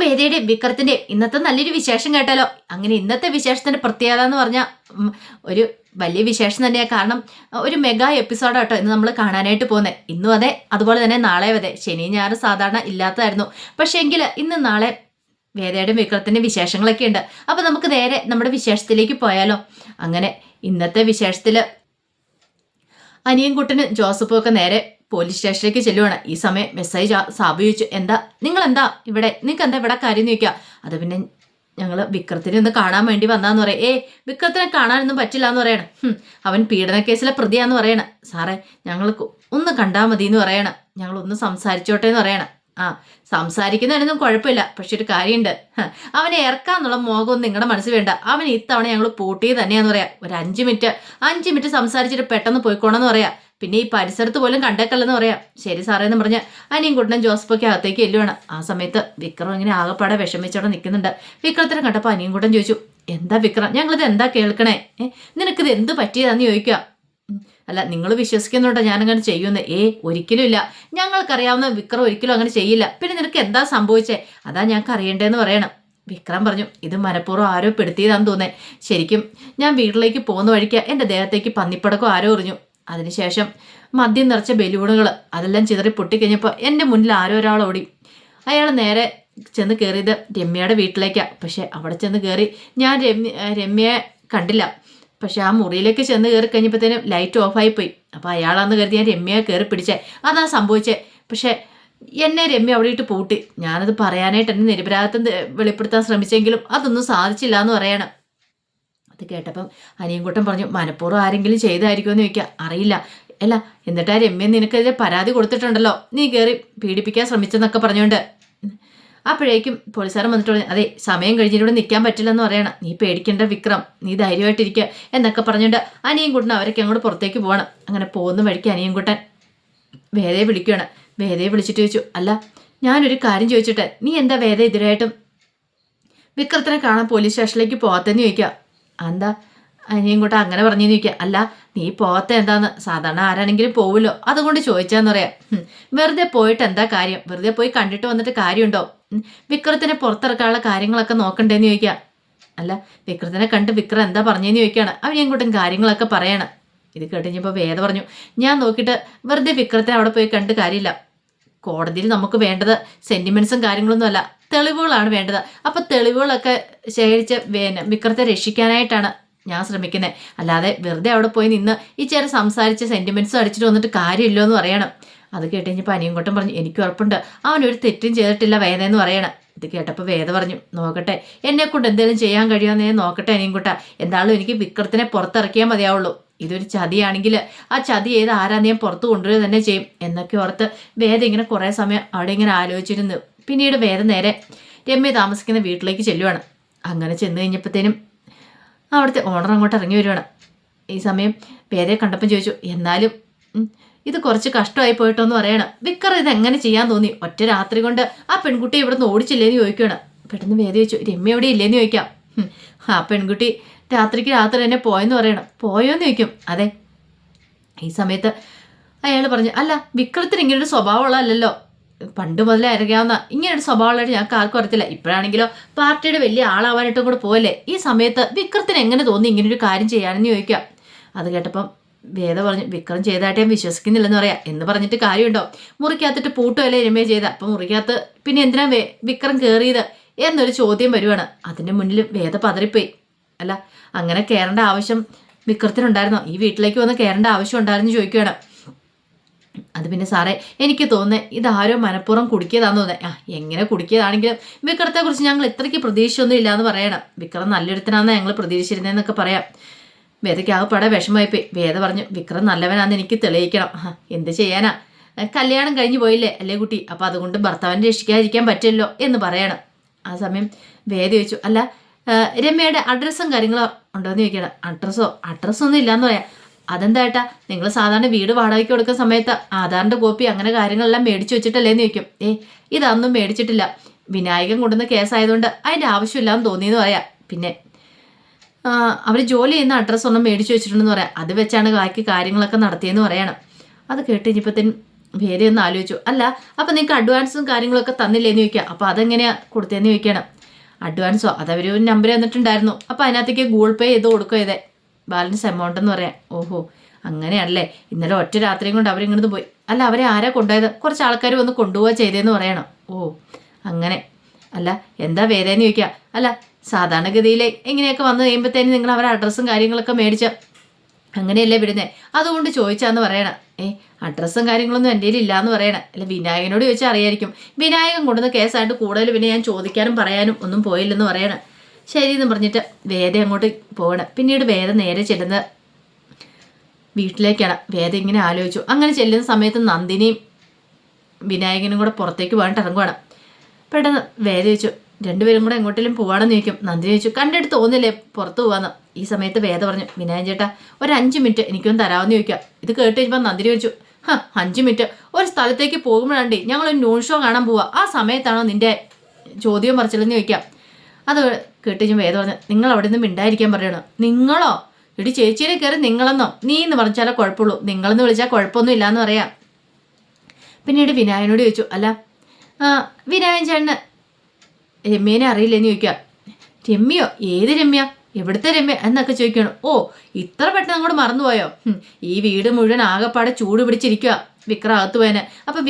വേദയുടെ വിക്രത്തിന്റെയും ഇന്നത്തെ നല്ലൊരു വിശേഷം കേട്ടാലോ? അങ്ങനെ ഇന്നത്തെ വിശേഷത്തിന്റെ പ്രത്യേകത എന്ന് പറഞ്ഞാൽ ഒരു വലിയ വിശേഷം തന്നെയാണ് കാരണം ഒരു മെഗാ എപ്പിസോഡ് കേട്ടോ ഇന്ന് നമ്മൾ കാണാനായിട്ട് പോകുന്നത് ഇന്നും അതെ അതുപോലെ തന്നെ നാളെ അതെ. ശനി ഞായർ സാധാരണ ഇല്ലാത്തതായിരുന്നു. പക്ഷേ എങ്കിൽ ഇന്ന് നാളെ വേദയുടെ വിക്രത്തിന്റെ വിശേഷങ്ങളൊക്കെ ഉണ്ട്. അപ്പൊ നമുക്ക് നേരെ നമ്മുടെ വിശേഷത്തിലേക്ക് പോയാലോ? അങ്ങനെ ഇന്നത്തെ വിശേഷത്തിൽ അനിയൻകുട്ടനും ജോസഫും ഒക്കെ നേരെ പോലീസ് സ്റ്റേഷനിലേക്ക് ചെല്ലുവാണ്. ഈ സമയം മെസ്സേജ് സാബു ചോദിച്ചു എന്താ? നിങ്ങൾ എന്താ ഇവിടെ? നിങ്ങൾക്ക് എന്താ ഇവിടെ കാര്യം ചോദിക്കുക. അത് പിന്നെ ഞങ്ങൾ വിക്രത്തിനെ ഒന്ന് കാണാൻ വേണ്ടി വന്നാന്ന് പറയാം. ഏ വിക്രത്തിനെ കാണാനൊന്നും പറ്റില്ല എന്ന് പറയണം അവൻ പീഡന കേസിലെ പ്രതിയാന്ന് പറയണം. സാറേ ഞങ്ങൾ ഒന്ന് കണ്ടാൽ മതി എന്ന് പറയണം. ഞങ്ങൾ ഒന്ന് സംസാരിച്ചോട്ടെ എന്ന് പറയണം. ആ സംസാരിക്കുന്നതിനൊന്നും കുഴപ്പമില്ല. പക്ഷെ ഒരു കാര്യമുണ്ട്. അവനെ ഇറക്കാന്നുള്ള മോഹമൊന്നും നിങ്ങളുടെ മനസ്സിൽ വേണ്ട. അവൻ ഇത്തവണ ഞങ്ങൾ പൂട്ടി തന്നെയാന്ന് പറയാം. ഒരു അഞ്ച് മിനിറ്റ് അഞ്ച് മിനിറ്റ് സംസാരിച്ചിട്ട് പെട്ടെന്ന് പോയിക്കോണമെന്ന് പറയാം. പിന്നെ ഈ പരിസരത്ത് പോലും കണ്ടേക്കല്ലെന്ന് പറയാം. ശരി സാറേ എന്ന് പറഞ്ഞ് അനിയും കുട്ടനും ജോസഫൊക്കെ അകത്തേക്ക് എല്ലുവാണ് ആ സമയത്ത് വിക്രം ഇങ്ങനെ ആകെപ്പാടെ വിഷമിച്ചവിടെ നിൽക്കുന്നുണ്ട്. വിക്രത്തിനെ കണ്ടപ്പോൾ അനിയും കുട്ടൻ ചോദിച്ചു എന്താ വിക്രം? ഞങ്ങളിത് എന്താ കേൾക്കണേ? നിനക്കിത് എന്ത് പറ്റിയതാന്ന് ചോദിക്കുക അല്ല നിങ്ങൾ വിശ്വസിക്കുന്നുണ്ടോ ഞാനങ്ങനെ ചെയ്യുന്ന ഏ ഒരിക്കലും ഇല്ല. ഞങ്ങൾക്കറിയാവുന്ന വിക്രം ഒരിക്കലും അങ്ങനെ ചെയ്യില്ല. പിന്നെ നിനക്ക് എന്താ സംഭവിച്ചേ? അതാ ഞങ്ങൾക്ക് അറിയണ്ടേന്ന് പറയണം. വിക്രം പറഞ്ഞു ഇത് മനഃപൂർവം ആരോ പെടുത്തിയതാന്ന് തോന്നേ. ശരിക്കും ഞാൻ വീട്ടിലേക്ക് പോകുന്ന വഴിക്ക് എന്റെ ദേഹത്തേക്ക് പന്നിപ്പടക്കം ആരോ എറിഞ്ഞു. അതിനുശേഷം മദ്യം നിറച്ച ബലൂണുകൾ അതെല്ലാം ചിതറി പൊട്ടിക്കഴിഞ്ഞപ്പോൾ എന്റെ മുന്നിൽ ആരോ ഒരാൾ ഓടി. അയാൾ നേരെ ചെന്ന് കയറിയത് രമ്യയുടെ വീട്ടിലേക്കാണ് പക്ഷെ അവിടെ ചെന്ന് കയറി ഞാൻ രമ്യ രമ്യയെ കണ്ടില്ല. പക്ഷെ ആ മുറിയിലേക്ക് ചെന്ന് കയറി കഴിഞ്ഞപ്പോഴത്തേനും ലൈറ്റ് ഓഫായി പോയി. അപ്പോൾ അയാളാന്ന് കരുതി ഞാൻ രമ്യയെ കയറി പിടിച്ചേ. അതാ സംഭവിച്ചേ. പക്ഷേ എന്നെ രമ്യ അവിടെ ഇട്ട് പൂട്ടി. ഞാനത് പറയാനായിട്ട് എന്നെ നിരപരാധത്തിന് വെളിപ്പെടുത്താൻ ശ്രമിച്ചെങ്കിലും അതൊന്നും സാധിച്ചില്ല എന്ന് പറയണം. അത് കേട്ടപ്പം അനിയൻകുട്ടൻ പറഞ്ഞു മനഃപൂർവം ആരെങ്കിലും ചെയ്തായിരിക്കുമെന്ന് ചോദിക്കുക അറിയില്ല. അല്ല എന്നിട്ട് ആ രമ്യ നിനക്കെതിരെ പരാതി കൊടുത്തിട്ടുണ്ടല്ലോ. നീ കയറി പീഡിപ്പിക്കാൻ ശ്രമിച്ചെന്നൊക്കെ പറഞ്ഞുകൊണ്ട് അപ്പോഴേക്കും പോലീസുകാരൻ വന്നിട്ട് പറഞ്ഞു അതെ സമയം കഴിഞ്ഞിട്ട് നിൽക്കാൻ പറ്റില്ലെന്ന് പറയണം. നീ പേടിക്കേണ്ട വിക്രം. നീ ധൈര്യമായിട്ടിരിക്കുക എന്നൊക്കെ പറഞ്ഞുകൊണ്ട് അനിയൻകുട്ടൻ അവരൊക്കെ അങ്ങോട്ട് പുറത്തേക്ക് പോകണം അങ്ങനെ പോകുന്ന വഴിക്ക് അനിയൻകുട്ടൻ വേദയെ വിളിക്കുകയാണ് വേദയെ വിളിച്ചിട്ട് ചോദിച്ചു അല്ല ഞാനൊരു കാര്യം ചോദിച്ചിട്ട്. നീ എന്താ വേദ എതിരായിട്ടും വിക്രത്തിനെ കാണാൻ പോലീസ് സ്റ്റേഷനിലേക്ക് പോകാത്തെന്ന് ചോദിക്കുക എന്താ? അനിയും കൂട്ട അങ്ങനെ പറഞ്ഞു നിൽക്കുക അല്ല നീ പോകാത്ത എന്താന്ന്? സാധാരണ ആരാണെങ്കിലും പോവുമല്ലോ അതുകൊണ്ട് ചോദിച്ചാന്ന് പറയാം. വെറുതെ പോയിട്ട് എന്താ കാര്യം? വെറുതെ പോയി കണ്ടിട്ട് വന്നിട്ട് കാര്യമുണ്ടോ? വിക്രത്തിനെ പുറത്തിറക്കാനുള്ള കാര്യങ്ങളൊക്കെ നോക്കണ്ടേന്ന് ചോദിക്കുക അല്ല വിക്രത്തിനെ കണ്ട് വിക്രം എന്താ പറഞ്ഞതെന്ന് ചോദിക്കുകയാണ് അവനെയും കാര്യങ്ങളൊക്കെ പറയണം. ഇത് കേട്ടുകഴിഞ്ഞപ്പോൾ വേദ പറഞ്ഞു ഞാൻ നോക്കിയിട്ട് വെറുതെ വിക്രത്തിനെ അവിടെ പോയി കണ്ട് കാര്യമില്ല. കോടതിയിൽ നമുക്ക് വേണ്ടത് സെന്റിമെന്റ്സും കാര്യങ്ങളൊന്നും അല്ല. തെളിവുകളാണ് വേണ്ടത്. അപ്പോൾ തെളിവുകളൊക്കെ ശേഖരിച്ച് വിക്രത്തെ രക്ഷിക്കാനായിട്ടാണ് ഞാൻ ശ്രമിക്കുന്നത്. അല്ലാതെ വെറുതെ അവിടെ പോയി നിന്ന് ഈ ചേരെ സംസാരിച്ച് സെന്റിമെന്റ്സും അടിച്ചിട്ട് വന്നിട്ട് കാര്യമില്ലോ എന്ന് പറയണം. അത് കേട്ട് കഴിഞ്ഞപ്പോൾ അനിയൻകുട്ടൻ പറഞ്ഞു എനിക്ക് ഉറപ്പുണ്ട്. അവനൊരു തെറ്റും ചെയ്തിട്ടില്ല വേദ എന്ന് പറയണം. ഇത് കേട്ടപ്പോൾ വേദ പറഞ്ഞു നോക്കട്ടെ എന്നെ കൊണ്ട് എന്തെങ്കിലും ചെയ്യാൻ കഴിയുമെന്ന് ഞാൻ നോക്കട്ടെ അനിയൻകുട്ട എന്തായാലും എനിക്ക് വിക്രത്തിനെ പുറത്തിറക്കിയാൽ മതിയാവുള്ളൂ. ഇതൊരു ചതിയാണെങ്കിൽ ആ ചതി ഏത് ഞാൻ പുറത്ത് കൊണ്ടുവരിക തന്നെ ചെയ്യും. എന്നൊക്കെ ഓർത്ത് വേദ ഇങ്ങനെ കുറേ സമയം അവിടെ ഇങ്ങനെ ആലോചിച്ചിരുന്നു. പിന്നീട് വേറെ നേരെ രമ്യ താമസിക്കുന്ന വീട്ടിലേക്ക് ചെല്ലുവാണ്. അങ്ങനെ ചെന്ന് കഴിഞ്ഞപ്പോഴത്തേനും അവിടുത്തെ ഓണർ അങ്ങോട്ട് ഇറങ്ങി വരുവാണ്. ഈ സമയം വേറെ കണ്ടപ്പം ചോദിച്ചു എന്നാലും ഇത് കുറച്ച് കഷ്ടമായി പോയിട്ടോ എന്ന് പറയണം. വിക്കർ ഇത് എങ്ങനെ ചെയ്യാൻ തോന്നി? ഒറ്റ രാത്രി കൊണ്ട് ആ പെൺകുട്ടി ഇവിടുന്ന് ഓടിച്ചില്ലേന്ന് ചോദിക്കുകയാണ് പെട്ടെന്ന് വേദ ചോദിച്ചു രമ്യ എവിടെ ഇല്ലേന്ന് ചോദിക്കാം. ആ പെൺകുട്ടി രാത്രിക്ക് രാത്രി തന്നെ പോയെന്ന് പറയണം. പോയോന്ന് ചോദിക്കും. അതെ. ഈ സമയത്ത് അയാൾ പറഞ്ഞു അല്ല വിക്രത്തിന് ഇങ്ങനൊരു സ്വഭാവമുള്ളതല്ലല്ലോ. പണ്ട് മുതലേ അറിയാവുന്ന ഇങ്ങനൊരു സ്വഭാവമുള്ളതായിട്ട് ഞങ്ങൾക്ക് ആർക്കും അറിയത്തില്ല. ഇപ്പോഴാണെങ്കിലോ പാർട്ടിയുടെ വലിയ ആളാവാനായിട്ടും കൂടെ പോയല്ലേ ഈ സമയത്ത് വിക്രത്തിന് എങ്ങനെ തോന്നി ഇങ്ങനൊരു കാര്യം ചെയ്യാനെന്ന് ചോദിക്കാം അത് കേട്ടപ്പം വേദ പറഞ്ഞു വിക്രം ചെയ്തതായിട്ട് ഞാൻ വിശ്വസിക്കുന്നില്ലെന്ന് പറയാം. എന്ന് പറഞ്ഞിട്ട് കാര്യമുണ്ടോ? മുറിക്കകത്തിട്ട് പൂട്ടുമല്ലേ രമേ ചെയ്ത. അപ്പം മുറിക്കകത്ത് പിന്നെ എന്തിനാ വിക്രം കയറിയത് എന്നൊരു ചോദ്യം വരുവാണ്. അതിന്റെ മുന്നിൽ വേദ പതറിപ്പോയി. അല്ല അങ്ങനെ കയറേണ്ട ആവശ്യം വിക്രത്തിനുണ്ടായിരുന്നോ? ഈ വീട്ടിലേക്ക് വന്ന് കയറേണ്ട ആവശ്യം ഉണ്ടായിരുന്നു ചോദിക്കുകയാണ്. അത് പിന്നെ സാറേ എനിക്ക് തോന്നുന്നത് ഇതാരോ മനഃപൂർവം കുടിക്കിയതാന്ന് തോന്നുന്നത് ആ എങ്ങനെ കുടിക്കിയതാണെങ്കിലും വിക്രത്തെക്കുറിച്ച് ഞങ്ങൾ ഇത്രയ്ക്ക് പ്രതീക്ഷയൊന്നും ഇല്ലാന്ന് പറയണം. വിക്രം നല്ലൊരുത്തനാണെന്ന് ഞങ്ങൾ പ്രതീക്ഷിച്ചിരുന്നതെന്നൊക്കെ പറയാം. വേദയ്ക്ക് ആകെപ്പാടെ വിഷമമായിപ്പോയി. വേദ പറഞ്ഞു വിക്രം നല്ലവനാന്ന് എനിക്ക് തെളിയിക്കണം. എന്ത് ചെയ്യാനാ? കല്യാണം കഴിഞ്ഞു പോയില്ലേ? അല്ലേ കുട്ടി? അപ്പം അതുകൊണ്ട് ഭർത്താവിനെ രക്ഷിക്കാതിരിക്കാൻ പറ്റില്ലല്ലോ എന്ന് പറയണം. ആ സമയം വേദ ചോദിച്ചു അല്ല രമ്യയുടെ അഡ്രസ്സും കാര്യങ്ങളോ ഉണ്ടോ എന്ന് ചോദിക്കണം അഡ്രസ്സോ അഡ്രസ്സൊന്നും ഇല്ലാന്ന് പറയാം. അതെന്താ ഏട്ടാ? നിങ്ങൾ സാധാരണ വീട് വാടകയ്ക്ക് കൊടുക്കുന്ന സമയത്ത് ആധാറിന്റെ കോപ്പി അങ്ങനെ കാര്യങ്ങളെല്ലാം മേടിച്ചു വെച്ചിട്ടല്ലേ എന്ന് ചോദിക്കും. ഏ ഇതൊന്നും മേടിച്ചിട്ടില്ല. വിനായകൻ കൊണ്ടുവന്ന കേസായതുകൊണ്ട് അതിന്റെ ആവശ്യമില്ലാന്ന് തോന്നിയെന്ന് പറയാം. പിന്നെ അവർ ജോലി ചെയ്യുന്ന അഡ്രസ്സ് ഒന്നും മേടിച്ചു വെച്ചിട്ടുണ്ടെന്ന് പറയാം. അത് വെച്ചാണ് ബാക്കി കാര്യങ്ങളൊക്കെ നടത്തിയെന്ന് പറയണം. അത് കേട്ട് കഴിഞ്ഞപ്പോഴത്തേനും വേറെ ഒന്ന് ആലോചിച്ചു. അല്ല അപ്പം നിങ്ങൾക്ക് അഡ്വാൻസും കാര്യങ്ങളൊക്കെ തന്നില്ലേന്ന് ചോദിക്കുക അപ്പോൾ അതെങ്ങനെയാ കൊടുത്തതെന്ന് ചോദിക്കണം. അഡ്വാൻസോ? അതവർ ഒരു നമ്പർ തന്നിട്ടുണ്ടായിരുന്നു. അപ്പോൾ അതിനകത്തേക്ക് ഗൂഗിൾ പേ ചെയ്ത് കൊടുക്കുക ചെയ്തേ. ബാലൻസ് എമൗണ്ട് എന്ന് പറയാം. ഓഹോ അങ്ങനെയല്ലേ ഇന്നലെ ഒറ്റ രാത്രിയും കൊണ്ട് അവരിങ്ങോട്ട് പോയി. അല്ല അവരെ ആരാ കൊണ്ടുപോയത്? കുറച്ച് ആൾക്കാർ വന്ന് കൊണ്ടുപോവുക ചെയ്തതെന്ന് പറയണം. ഓ അങ്ങനെ. അല്ല എന്താ വേദന ചോദിക്കുക അല്ല സാധാരണഗതിയിൽ ഇങ്ങനെയൊക്കെ വന്നു കഴിയുമ്പോഴത്തേനും നിങ്ങൾ അവരുടെ അഡ്രസ്സും കാര്യങ്ങളൊക്കെ മേടിച്ച അങ്ങനെയല്ലേ വിടുന്നേ? അതുകൊണ്ട് ചോദിച്ചാന്ന് പറയണം. ഏ അഡ്രസ്സും കാര്യങ്ങളൊന്നും എന്റെ ഇല്ല എന്ന് പറയണം. അല്ല വിനായകനോട് ചോദിച്ചാൽ അറിയായിരിക്കും. വിനായകൻ കൊണ്ടുവന്ന കേസായിട്ട് കൂടുതൽ പിന്നെ ഞാൻ ചോദിക്കാനും പറയാനും ഒന്നും പോയില്ലെന്ന് പറയണം. ശരി എന്ന് പറഞ്ഞിട്ട് വേദ അങ്ങോട്ട് പോകണം. പിന്നീട് വേദ നേരെ ചെല്ലുന്നത് വീട്ടിലേക്കാണ്. വേദ ഇങ്ങനെ ആലോചിച്ചു. അങ്ങനെ ചെല്ലുന്ന സമയത്ത് നന്ദിനിയും വിനായകനും കൂടെ പുറത്തേക്ക് പോകാനായിട്ട് ഇറങ്ങുവാണ്. പെട്ടെന്ന് വേദ ചോദിച്ചു രണ്ടുപേരും കൂടെ എങ്ങോട്ടേലും പോവാണെന്ന് ചോദിക്കും. നന്ദി ചോദിച്ചു കണ്ടിട്ട് തോന്നില്ലേ പുറത്ത് പോവാന്ന്? ഈ സമയത്ത് വേദ പറഞ്ഞു വിനായൻ ചേട്ടാ ഒരു അഞ്ച് മിനിറ്റ് എനിക്കൊന്ന് തരാമെന്ന് ചോദിക്കാം ഇത് കേട്ട് കഴിഞ്ഞപ്പോൾ നന്ദിനി ചോദിച്ചു ഹ അഞ്ച് മിനിറ്റ്? ഒരു സ്ഥലത്തേക്ക് പോകുമ്പോഴാണ്ടി ഞങ്ങൾ ഒരു ന്യൂൺ ഷോ കാണാൻ പോവാ. ആ സമയത്താണോ നിന്റെ ചോദ്യം പറിച്ചില്ലെന്ന് ചോദിക്കാം. അത് കേട്ട് കഴിഞ്ഞപ്പോൾ വേദ പറഞ്ഞു നിങ്ങൾ അവിടെ നിന്ന് മിണ്ടായിരിക്കാൻ പറയണം? നിങ്ങളോ? ഇടി ചേച്ചിയെ കയറി നിങ്ങളെന്നോ? നീ എന്ന് പറഞ്ഞാലേ കുഴപ്പമുള്ളൂ. നിങ്ങളെന്ന് വിളിച്ചാൽ കുഴപ്പമൊന്നും ഇല്ലയെന്ന് പറയാം. പിന്നീട് വിനായനോട് ചോദിച്ചു അല്ല വിനായൻ ചേട്ടന് രമ്യേനെ അറിയില്ലെന്ന് ചോദിക്കുക രമ്യോ? ഏത് രമ്യ? എവിടുത്തെ രമ്യ? എന്നൊക്കെ ചോദിക്കണം. ഓ ഇത്ര പെട്ടെന്ന് അങ്ങോട്ട് മറന്നുപോയോ? ഈ വീട് മുഴുവൻ ആകെപ്പാടെ ചൂട് പിടിച്ചിരിക്കുക വിക്രം അകത്ത് പോയനെ. അപ്പൊ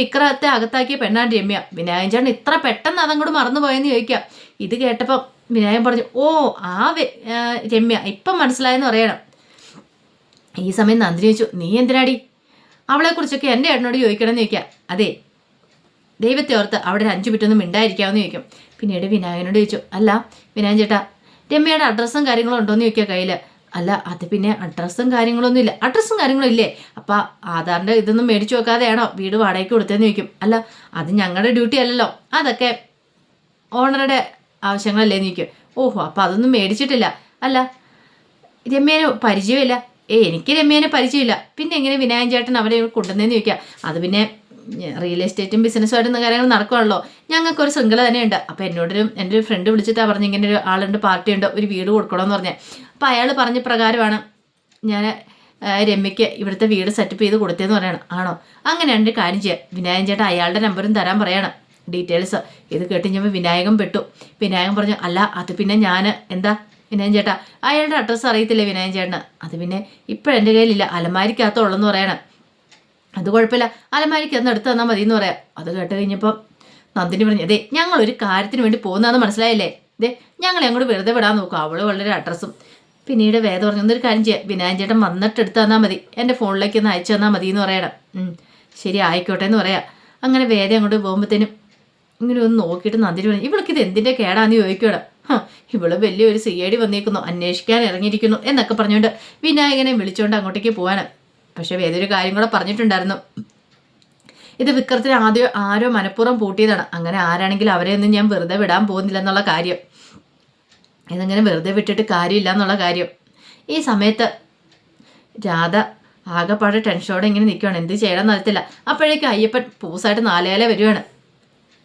അകത്താക്കിയ പെണ്ണാണ് രമ്യ വിനായകൻ ചേട്ടൻ ഇത്ര പെട്ടെന്ന് അതങ്ങോട്ട് മറന്നുപോയെന്ന് ചോദിക്കാം. ഇത് കേട്ടപ്പോൾ വിനായകൻ പറഞ്ഞു ഓ ആ രമ്യ ഇപ്പം മനസ്സിലായെന്ന് പറയണം. ഈ സമയം നന്ദി ചോദിച്ചു നീ എന്തിനാടി? അവളെക്കുറിച്ചൊക്കെ എന്റെ ഏട്ടനോട് ചോദിക്കണം എന്ന് അതെ ദൈവത്തെ ഓർത്ത് അവിടെ ഒരു അഞ്ചു മിനിറ്റൊന്നും മിണ്ടായിരിക്കാമെന്ന് ചോദിക്കും. പിന്നീട് വിനായകനോട് ചോദിച്ചു അല്ല വിനായകൻ ചേട്ടാ രമ്യയുടെ അഡ്രസ്സും കാര്യങ്ങളും ഉണ്ടോയെന്ന് ചോദിക്കുക കയ്യിൽ അല്ല അത് പിന്നെ അഡ്രസ്സും കാര്യങ്ങളൊന്നും ഇല്ല. അഡ്രസ്സും കാര്യങ്ങളും ഇല്ലേ? അപ്പം ആധാറിന്റെ ഇതൊന്നും മേടിച്ചു വെക്കാതെയാണോ വീട് വാടകയ്ക്ക് കൊടുത്തതെന്ന് ചോദിക്കും. അല്ല അത് ഞങ്ങളുടെ ഡ്യൂട്ടി അല്ലല്ലോ. അതൊക്കെ ഓണറുടെ ആവശ്യങ്ങളല്ലേ എന്ന് ചോദിക്കും. ഓഹോ അപ്പം അതൊന്നും മേടിച്ചിട്ടില്ല. അല്ല രമ്യേനെ പരിചയമില്ല. ഏ എനിക്ക് രമ്യേനെ പരിചയമില്ല. പിന്നെ എങ്ങനെ വിനായൻ ചേട്ടൻ അവരെ കൊണ്ടുവന്നതെന്ന് ചോദിക്കുക അത് പിന്നെ റിയൽ എസ്റ്റേറ്റും ബിസിനസ്സുമായിട്ട് കാര്യങ്ങൾ നടക്കുവാണല്ലോ. ഞങ്ങൾക്കൊരു ശൃംഖല തന്നെയുണ്ട്. അപ്പോൾ എന്നോടൊരു എന്റെ ഒരു ഫ്രണ്ട് വിളിച്ചിട്ടാണ് പറഞ്ഞ് ഇങ്ങനെ ഒരു ആളുണ്ട് പാർട്ടിയുണ്ട് ഒരു വീട് കൊടുക്കണമെന്ന് പറഞ്ഞത് അപ്പോൾ അയാൾ പറഞ്ഞ പ്രകാരമാണ് ഞാൻ രമ്യയ്ക്ക് ഇവിടുത്തെ വീട് സെറ്റപ്പ് ചെയ്ത് കൊടുത്തതെന്ന് പറയണം. ആണോ? അങ്ങനെയാണെങ്കിൽ കാര്യം ചെയ്യാം. വിനായകൻ ചേട്ടൻ അയാളുടെ നമ്പറും തരാൻ പറയണം. ഡീറ്റെയിൽസ് ഇത് കേട്ട് വിനായകൻ പെട്ടു. വിനായകൻ പറഞ്ഞു അല്ല അത് പിന്നെ ഞാൻ എന്താ? വിനായൻ ചേട്ടാ അയാളുടെ അഡ്രസ്സ് അറിയത്തില്ലേ വിനായൻ ചേട്ടന്? അത് പിന്നെ ഇപ്പോഴെന്റെ കയ്യിലില്ല. അലമാരിക്കകത്തുള്ളെന്ന് പറയണം. അത് കുഴപ്പമില്ല. അലമാരിക്ക് അന്ന് എടുത്ത് തന്നാൽ മതി എന്ന് പറയാം. അത് കേട്ട് കഴിഞ്ഞപ്പോൾ നന്ദിനി പറഞ്ഞു അതെ ഞങ്ങൾ ഒരു കാര്യത്തിന് വേണ്ടി പോകുന്നതെന്ന് മനസ്സിലായില്ലേ? ദേ ഞങ്ങളെ അങ്ങോട്ട് വെറുതെ വിടാൻ നോക്കും. അവൾ വളരെ അഡ്രസ്സും പിന്നീട് വേദം പറഞ്ഞു "ഒന്നൊരു കാര്യം ചെയ്യാം. വിനായൻ ചേട്ടൻ വന്നിട്ട് എടുത്ത് തന്നാൽ മതി. എന്റെ ഫോണിലേക്ക് ഒന്ന് അയച്ചു തന്നാൽ മതി എന്ന് പറയണം ശരി ആയിക്കോട്ടെ എന്ന് പറയാം. അങ്ങനെ വേദം അങ്ങോട്ട് പോകുമ്പോഴത്തേനും ഇങ്ങനെ ഒന്ന് നോക്കിയിട്ട് നന്ദിനി പറഞ്ഞു ഇവൾക്ക് ഇത് എന്തിന്റെ കേടാന്ന് ചോദിക്കണം ഇവൾ വലിയൊരു സി ഐ ഡി വന്നേക്കുന്നു. അന്വേഷിക്കാൻ ഇറങ്ങിയിരിക്കുന്നു. എന്നൊക്കെ പറഞ്ഞുകൊണ്ട് വിനായകനെ വിളിച്ചുകൊണ്ട് അങ്ങോട്ടേക്ക് പോവാണ്. പക്ഷെ വേദൊരു കാര്യം കൂടെ പറഞ്ഞിട്ടുണ്ടായിരുന്നു. ഇത് വിക്രത്തിന് ആദ്യം ആരോ മനഃപൂർവം പൂട്ടിയതാണ്. അങ്ങനെ ആരാണെങ്കിലും അവരെ ഒന്നും ഞാൻ വെറുതെ വിടാൻ പോകുന്നില്ല എന്നുള്ള കാര്യം. ഇതങ്ങനെ വെറുതെ വിട്ടിട്ട് കാര്യമില്ല എന്നുള്ള കാര്യം. ഈ സമയത്ത് രാധ ആകെപ്പാടെ ടെൻഷനോടെ ഇങ്ങനെ നിൽക്കുകയാണ് എന്ത് ചെയ്യണമെന്ന് അറിയത്തില്ല. അപ്പോഴേക്കും അയ്യപ്പൻ പൂസായിട്ട് നാലേല വരുവാണ്.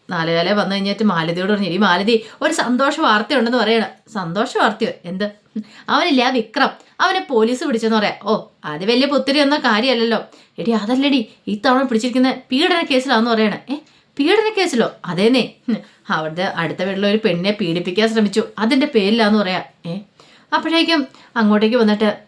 നാലേല വന്നു കഴിഞ്ഞിട്ട് മാലതിയോട് പറഞ്ഞു ഈ മാലതി ഒരു സന്തോഷ വാർത്തയുണ്ടെന്ന് പറയണം. സന്തോഷ വാർത്തയോ? എന്ത്? അവനില്ല വിക്രം. അവനെ പോലീസ് പിടിച്ചെന്ന് പറയാം. ഓ അത് വലിയ പുത്തിരി എന്ന കാര്യമല്ലല്ലോ. എടി അതല്ലടി ഈ തവണ പിടിച്ചിരിക്കുന്ന പീഡന കേസിലാന്ന് പറയണേ. ഏ പീഡന കേസിലോ? അതേന്നേ. ഹും, അവിടുത്തെ അടുത്ത വീട്ടിലെ ഒരു പെണ്ണിനെ പീഡിപ്പിക്കാൻ ശ്രമിച്ചു. അതിന്റെ പേരിലാന്ന് പറയാം. ഏ? അപ്പോഴേക്കും അങ്ങോട്ടേക്ക് വന്നിട്ട്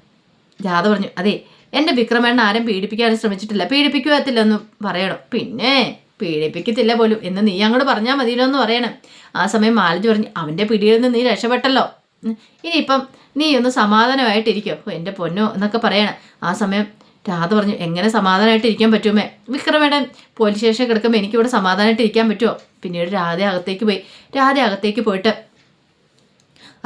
ജാഥ പറഞ്ഞു. അതെ എന്റെ വിക്രമേണ്ണ ആരും പീഡിപ്പിക്കാൻ ശ്രമിച്ചിട്ടില്ല. പീഡിപ്പിക്കുകയത്തില്ലെന്നും പറയണം. പിന്നെ? പീഡിപ്പിക്കത്തില്ല പോലും. എന്ന് നീ അങ്ങോട്ട് പറഞ്ഞാൽ മതിയല്ലോ എന്ന് പറയണം. ആ സമയം മാലജി പറഞ്ഞു അവന്റെ പിടിയിൽ നിന്ന് നീ രക്ഷപ്പെട്ടല്ലോ. ഇനിയിപ്പം നീ ഒന്ന് സമാധാനമായിട്ടിരിക്കോ എന്റെ പൊന്നോ എന്നൊക്കെ പറയണം. ആ സമയം രാധ പറഞ്ഞു എങ്ങനെ സമാധാനമായിട്ട് ഇരിക്കാൻ പറ്റുമേ വിക്രമേടൻ പോലീസ് സ്റ്റേഷനിൽ കിടക്കുമ്പോൾ എനിക്കിവിടെ സമാധാനമായിട്ട് ഇരിക്കാൻ പറ്റുമോ? പിന്നീട് രാധ അകത്തേക്ക് പോയി. രാധ അകത്തേക്ക് പോയിട്ട്